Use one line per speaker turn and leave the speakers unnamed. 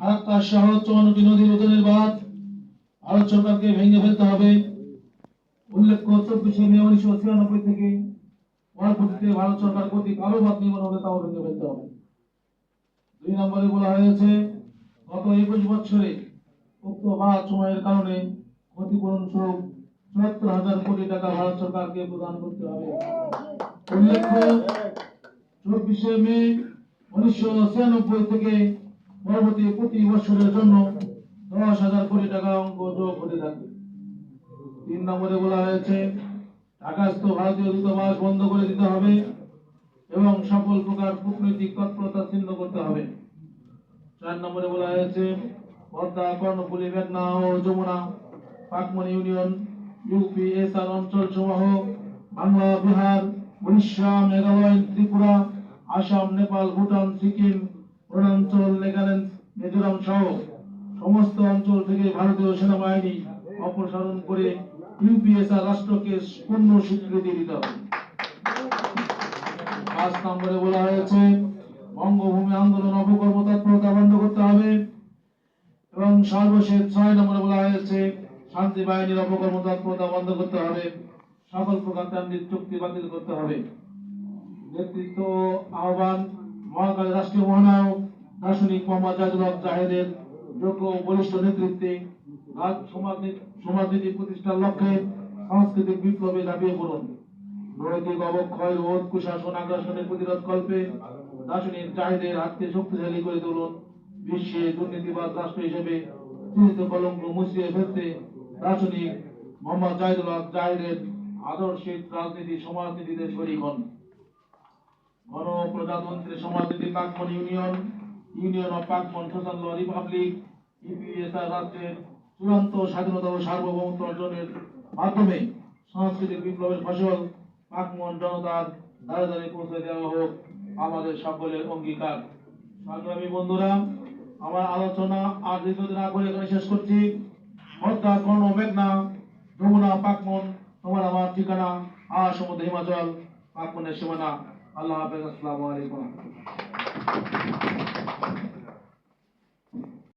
ফারাক্কা সহ চৌয়ান্নটি নদীর উদনের বাঁধ ভারত সরকারকে ভেঙে ফেলতে হবে। উল্লেখ্য, চব্বিশে মে উনিশশো ছিয়ানব্বই থেকে পরবর্তীতে ভারত সরকার কর্তৃক আরও বাদ নির্মাণ হবে, তাও ভেঙে ফেলতে হবে। দুই নম্বরে বলা হয়েছে, গত একুশ বছরে উক্ত বাদ সময়ের কারণে ক্ষতিপূরণ স্বরূপ চুয়াত্তর হাজার কোটি টাকা ভারত সরকারকে প্রদান করতে হবে। উল্লেখ্য, চব্বিশে মে উনিশশো ছিয়ানব্বই থেকে পরবর্তী প্রতি বছরের জন্য দশ হাজার কোটি টাকা অঙ্ক যোগ হতে থাকবে। তিন নম্বরে বলা হয়েছে ঢাকাস্থ ভারতীয় দূতাবাস বন্ধ করে দিতে হবে এবং সকল প্রকার কূটনৈতিক তৎপরতা ছিন্ন করতে হবে। চার নম্বরে বলা হয়েছে, পদ্মা, কর্ণফুলী, মেঘনা ও যমুনা, পাকমনি ইউনিয়ন ইউপি এসআর অঞ্চল সমূহ বাংলা, বিহার, উড়িষ্যা, মেঘালয়, ত্রিপুরা, আসাম, নেপাল, ভুটান, সিকিম অরুণাচল নাগাল্যান্ড মিজোরাম সহ সমস্ত অঞ্চল থেকে ভারতীয় সেনাবাহিনী অপসারণ করে ইউপিএসআর রাষ্ট্রকে পূর্ণ স্বীকৃতি দিতে হবে। পাঁচ নম্বরে বলা হয়েছে, বঙ্গভূমি আন্দোলন, অপকর্ম তৎপরতা বন্ধ করতে হবে। এবং সর্বশেষ ছয় নম্বরে বলা হয়েছে, শান্তি বাহিনীর অপকর্ম তৎপরতা বন্ধ করতে হবে। সকল প্রকার ট্রানজিট চুক্তি বাতিল করতে হবে। নেতৃত্ব আহ্বান মহাকালী রাষ্ট্রীয় মহানায়ক দার্শনিক মোহাম্মদ হক জাহেদের যোগ্য বলিষ্ঠ নেতৃত্বে রাজ সমাজনীতি প্রতিষ্ঠার লক্ষ্যে সাংস্কৃতিক বিপ্লবে ঝাঁপিয়ে পড়ুন নৈতিক অবক্ষয় রোধ কুশাসন আগ্রাসনের প্রতিরোধ কল্পে দার্শনিক চাহিদের হাতকে শক্তিশালী করে তুলুন। বিশ্বে দুর্নীতিবাদ রাষ্ট্র হিসেবে চিহ্নিত কলঙ্ক মুছিয়ে ফেলতে দার্শনিক মোহাম্মদ জাহিদুল হক জাহিদের আদর্শিক রাজনীতি সমাজনীতিতে শরীক হন গণপ্রজাতন্ত্রী সমাজনীতি পাকমন ইউনিয়ন ইউনিয়ন অফ পাকমন সোশ্যাল রিপাবলিক ইপিএসআর রাষ্ট্রের চূড়ান্ত স্বাধীনতা ও সার্বভৌমত্ব অর্জনের মাধ্যমে সাংস্কৃতিক বিপ্লবের ফসল পাকমন জনতার ধারে ধারে পৌঁছে দেওয়া হোক আমাদের সকলের অঙ্গীকার। সংগ্রামী বন্ধুরা, আমার আলোচনা আর দীর্ঘদিন না করে এখানে শেষ করছি। হত্যা কর্ণ, মেঘনা, যমুনা পাকমন তোমার আমার ঠিকানা আর সমুদ্র হিমাচল পাকমনের সীমানা। আল্লাহ হাফেজ, আসসালামু আলাইকুম। Thank you.